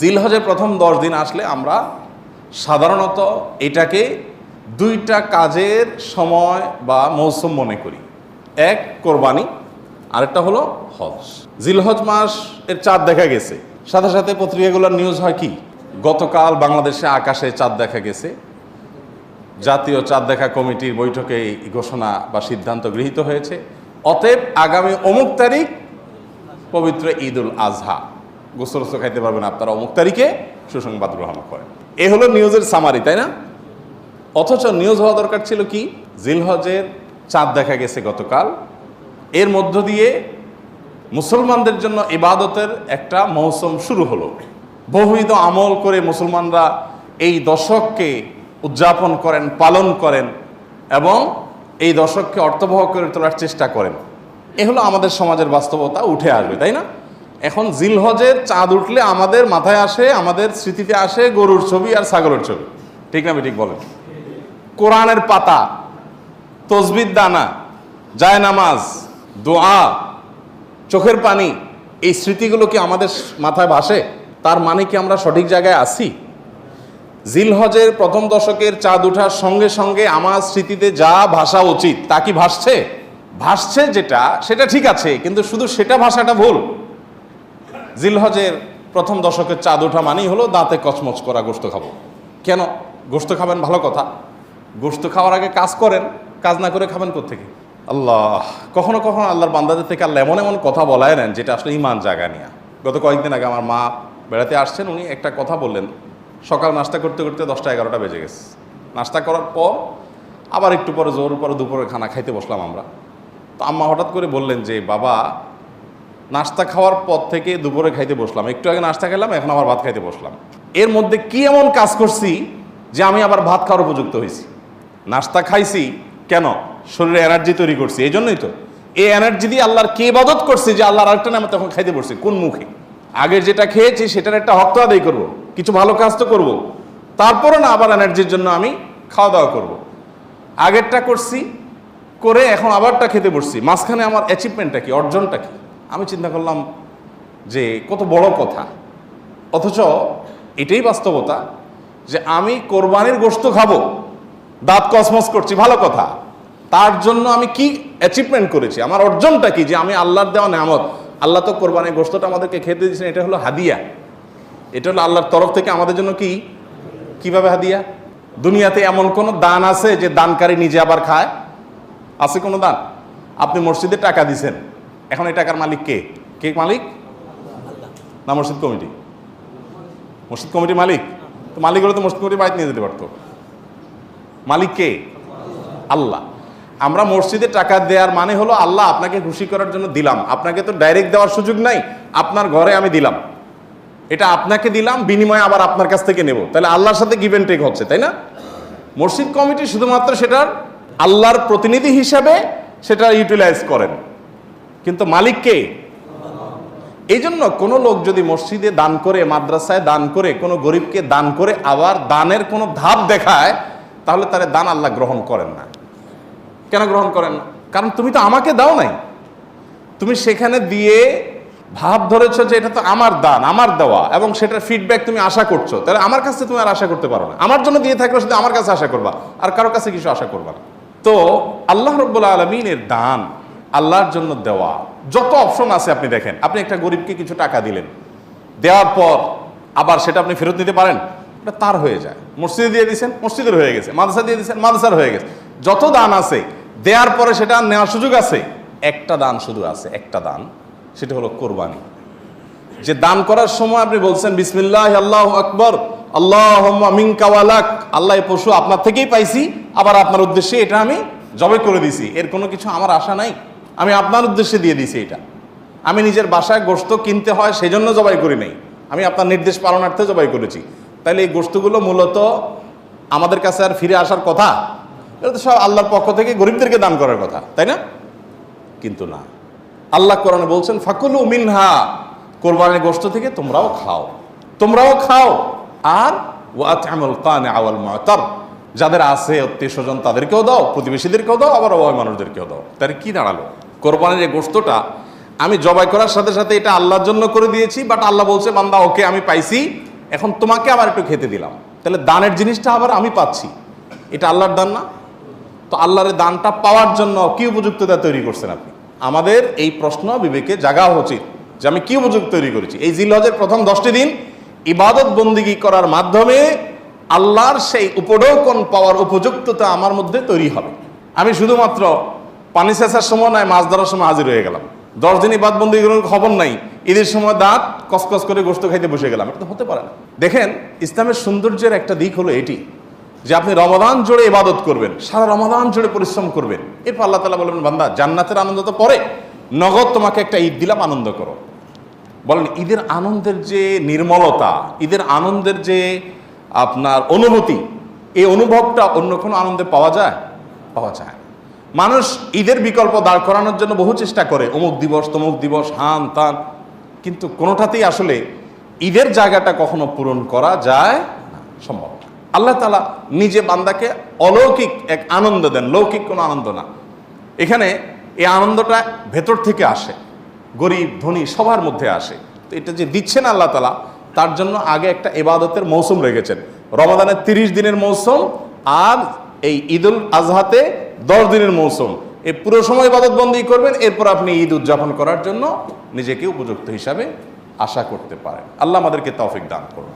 জিলহজের প্রথম দশ দিন আসলে আমরা সাধারণত এটাকে দুইটা কাজের সময় বা মৌসুম মনে করি। এক, কোরবানি, আরেকটা হলো হজ। জিলহজ মাস এর চাঁদ দেখা গেছে। সাথে সাথে পত্রিকাগুলোর নিউজ হয় কি? গতকাল বাংলাদেশে আকাশে চাঁদ দেখা গেছে। জাতীয় চাঁদ দেখা কমিটির বৈঠকে ঘোষণা বা সিদ্ধান্ত গৃহীত হয়েছে। অতএব আগামী অমুক তারিখ পবিত্র ঈদ উল আজহা। গোসল খাইতে পারবেন আপনারা অমুক তারিখে সুসংবাদ গ্রহণ করেন। এ হলো নিউজের সামারি তাই না? অথচ নিউজ হওয়া দরকার ছিল কি? জিলহজের চাঁদ দেখা গেছে গতকাল। এর মধ্য দিয়ে মুসলমানদের জন্য ইবাদতের একটা মৌসুম শুরু হলো। বহুবিধ আমল করে মুসলমানরা এই দশককে উদযাপন করেন, পালন করেন এবং এই দশককে অর্থবহ করে তোলার চেষ্টা করেন। এ হলো আমাদের সমাজের বাস্তবতা, উঠে আসবে, তাই না? এখন জিলহজের চাঁদ উঠলে আমাদের মাথায় আসে, আমাদের স্মৃতিতে আসে গরুর ছবি আর ছাগলের ছবি। ঠিক না ঠিক বলেন? কোরআনের পাতা, তসবির দানা জায় নামাজ, দোয়া, চোখের পানি, এই স্মৃতিগুলো কি আমাদের মাথায় ভাসে? তার মানে কি আমরা সঠিক জায়গায় আছি? জিলহজের প্রথম দশকের চাঁদ ওঠার সঙ্গে সঙ্গে আমার স্মৃতিতে যা ভাষা উচিত, তা কি ভাসছে? ভাসছে যেটা, সেটা ঠিক আছে, কিন্তু শুধু সেটা ভাষাটা ভুল। জিলহজের প্রথম দশকের চাঁদ ওঠা মানেই হলো দাঁতে কচমচ করা গোস্ত খাব। কেন? গোস্ত খাবেন ভালো কথা। গোস্ত খাওয়ার আগে কাজ করেন, কাজ না করে খাবেন কোথেকে আল্লাহ, কখনো কখনো আল্লাহর বান্দাদের থেকে আল্লাহ এমন এমন কথা বলায় নেন যেটা আসলে ইমান জায়গা নিয়ে। গত কয়েকদিন আগে আমার মা বেড়াতে আসছেন, উনি একটা কথা বললেন, সকাল নাস্তা করতে করতে দশটা এগারোটা বেজে গেছে। নাস্তা করার পর আবার একটু পরে জোর পরে দুপুরে খানা খাইতে বসলাম আমরা। তো আম্মা হঠাৎ করে বললেন যে, বাবা নাস্তা খাওয়ার পর থেকে দুপুরে খাইতে বসলাম। একটু আগে নাস্তা খেলাম, এখন আবার ভাত খাইতে বসলাম। এর মধ্যে কি এমন কাজ করছি যে আমি আবার ভাত খাওয়ার উপযুক্ত হয়েছি? নাস্তা খাইছি, কেন? শরীরে এনার্জি তৈরি করছি এই জন্যই তো। এই এনার্জি দিয়ে আল্লাহর কে ইবাদত করছি যে আল্লাহর আরেকটা নামে তখন খাইতে বসছি? কোন মুখে? আগের যেটা খেয়েছি সেটার একটা হক তো আদায় করব। কিছু ভালো কাজ তো করব। তারপরে না আবার এনার্জির জন্য আমি খাওয়া দাওয়া করব। আগেরটা করছি, করে এখন আবারটা খেতে বসছি। মাঝখানে আমার অ্যাচিভমেন্টটা কি, অর্জনটা কি? আমি চিন্তা করলাম যে কত বড় কথা। অথচ এটাই বাস্তবতা যে আমি কোরবানির গোশত খাব, দাঁত কসমস করছি, ভালো কথা। তার জন্য আমি কি অ্যাচিভমেন্ট করেছি? আমার অর্জনটা কি? যে আমি আল্লাহর দেওয়া নামত আল্লাহ তো কোরবানির গোশতটা আমাদেরকে খেতে দিয়েছেন, এটা হলো হাদিয়া। এটা হলো আল্লাহর তরফ থেকে আমাদের জন্য কি? কীভাবে হাদিয়া? দুনিয়াতে এমন কোনো দান আছে যে দানকারী নিজে আবার খায়? আছে কোনো দান? আপনি মসজিদে টাকা দিছেন এখন এই টাকার মালিক কে? কে মালিক? না, মসজিদ কমিটি। মসজিদ কমিটি মালিক? তো মালিক হলে তো মসজিদ কমিটি বাড়িতে নিয়ে যেতে পারতো। মালিক কে? আল্লাহ। আমরা মসজিদে টাকা দেওয়ার মানে হলো আল্লাহ আপনাকে খুশি করার জন্য দিলাম। আপনাকে তো ডাইরেক্ট দেওয়ার সুযোগ নাই, আপনার ঘরে আমি দিলাম। এটা আপনাকে দিলাম, বিনিময়ে আবার আপনার কাছ থেকে নেব। তাহলে আল্লাহর সাথে গিভ টেক হচ্ছে, তাই না? মসজিদ কমিটি শুধুমাত্র সেটার আল্লাহর প্রতিনিধি হিসাবে সেটা ইউটিলাইজ করেন। কিন্তু মালিক কে? এই জন্য কোনো লোক যদি মসজিদে দান করে, মাদ্রাসায় দান করে, কোনো গরিবকে দান করে, আবার দানের কোনো ধাপ দেখায়, তাহলে তারা দান আল্লাহ গ্রহণ করেন না। কেন গ্রহণ করেন না? কারণ তুমি তো আমাকে দাও নাই। তুমি সেখানে দিয়ে ভাব ধরেছ যে এটা তো আমার দান, আমার দেওয়া, এবং সেটার ফিডব্যাক তুমি আশা করছ। তাহলে আমার কাছে তুমি আর আশা করতে পারো না। আমার জন্য দিয়ে থাকলে শুধু আমার কাছে আশা করবা, আর কারও কাছে কিছু আশা করবা তো আল্লাহ রব্বুল্লা আলমিনের দান আল্লাহর জন্য দেওয়া। যত অপশন আছে আপনি দেখেন। আপনি একটা গরিবকে কিছু টাকা দিলেন। দেওয়ার পর আবার সেটা আপনি ফেরত নিতে পারেন। এটা তার হয়ে যায়। মসজিদে দিয়ে দিয়েছেন, মসজিদের হয়ে গেছে। মাদ্রাসা দিয়ে দিয়েছেন, মাদ্রাসার হয়ে গেছে। যত দান আছে, দেওয়ার পরে সেটা নেওয়ার সুযোগ আছে। একটা দান শুধু আছে, একটা দান। সেটা হলো কোরবানি। যে দান করার সময় আপনি বলছেন, বিসমিল্লাহ, আল্লাহ আকবর আল্লাহ মিনকাওয়ালাক আল্লাহ পশু আপনার থেকেই পাইছি, আবার আপনার উদ্দেশ্যে এটা আমি জবে করে দিছি এর কোনো কিছু আমার আশা নাই। আমি আপনার উদ্দেশ্যে দিয়ে দিছি এটা। আমি নিজের বাসায় গোস্ত কিনতে হয় সেই জন্য জবাই করি নাই। আমি আপনার নির্দেশ পালনার্থে জবাই করেছি। তাহলে এই গোস্তগুলো মূলত আমাদের কাছে আর ফিরে আসার কথা। এটা তো সব আল্লাহর পক্ষ থেকে গরিবদেরকে দান করার কথা, তাই না? কিন্তু না। আল্লাহ কোরআনে বলছেন, ফাকুলু মিনহা কোরবানির গোস্ত থেকে তোমরাও খাও। তোমরাও খাও। আর আওয়াল যাদের আছে আত্মীয় স্বজন তাদেরকেও দাও, প্রতিবেশীদেরকেও দাও, আবার অভয় মানুষদেরকেও দাও। তার কি দাঁড়াল? কোরবানির এই গোস্তটা আমি জবাই করার সাথে সাথে এটা আল্লাহর জন্য করে দিয়েছি বাট আল্লাহ বলছে, বান্দা, ওকে আমি পাইছি, এখন তোমাকে আবার একটু খেতে দিলাম। তাহলে দানের জিনিসটা আবার আমি পাচ্ছি। এটা আল্লাহর দান না? তো আল্লাহর দানটা পাওয়ার জন্য কি উপযুক্ততা তৈরি করছেন আপনি? আমাদের এই প্রশ্ন বিবেকে জাগা উচিত যে আমি কি উপযুক্ত তৈরি করেছি। এই জিলহজের প্রথম দশটি দিন ইবাদত বন্দিগি করার মাধ্যমে আল্লাহর সেই উপঢৌকন পাওয়ার উপযুক্ততা আমার মধ্যে তৈরি হবে। আমি শুধুমাত্র পানি সেচার সময় নয় মাছ ধরার সময় হাজির হয়ে গেলাম। দশ দিন ইবাদ বন্দি খবর নাই। ঈদের সময় দাঁত কসকস করে গোস্ত খাইতে বসে গেলাম। এটা তো হতে পারে না। দেখেন, ইসলামের সৌন্দর্যের একটা দিক হলো এটি, যে আপনি রমাদান জুড়ে ইবাদত করবেন, সারা রমাদান জুড়ে পরিশ্রম করবেন। এরপর আল্লাহ তালা বলবেন বান্দা, জান্নাতের আনন্দ তো পরে, নগদ তোমাকে একটা ঈদ দিলাম, আনন্দ করো। বলেন, ঈদের আনন্দের যে নির্মলতা, ঈদের আনন্দের যে আপনার অনুভূতি, এই অনুভবটা অন্য কোনো আনন্দে পাওয়া যায়? পাওয়া যায়। মানুষ ঈদের বিকল্প দাঁড় করানোর জন্য বহু চেষ্টা করে, অমুক দিবস, তমুক দিবস, হান, তান। কিন্তু কোনোটাতেই আসলে ঈদের জায়গাটা কখনো পূরণ করা যায় সম্ভব। আল্লাহ তালা নিজে বান্দাকে অলৌকিক এক আনন্দ দেন, লৌকিক কোনো আনন্দ না। এখানে এই আনন্দটা ভেতর থেকে আসে, গরিব, ধনী সবার মধ্যে আসে। তো এটা যে দিচ্ছেন আল্লাহ তালা তার জন্য আগে একটা এবাদতের মৌসুম রেখেছেন। রমাদানের তিরিশ দিনের মৌসুম, আর এই ঈদুল আজহাতে দশ দিনের মৌসুম। এ পুরো সময় বাদতবন্দি করবেন, এরপর আপনি ঈদ উদযাপন করার জন্য নিজেকে উপযুক্ত হিসাবে আশা করতে পারেন। আল্লাহ আমাদেরকে তৌফিক দান করুন।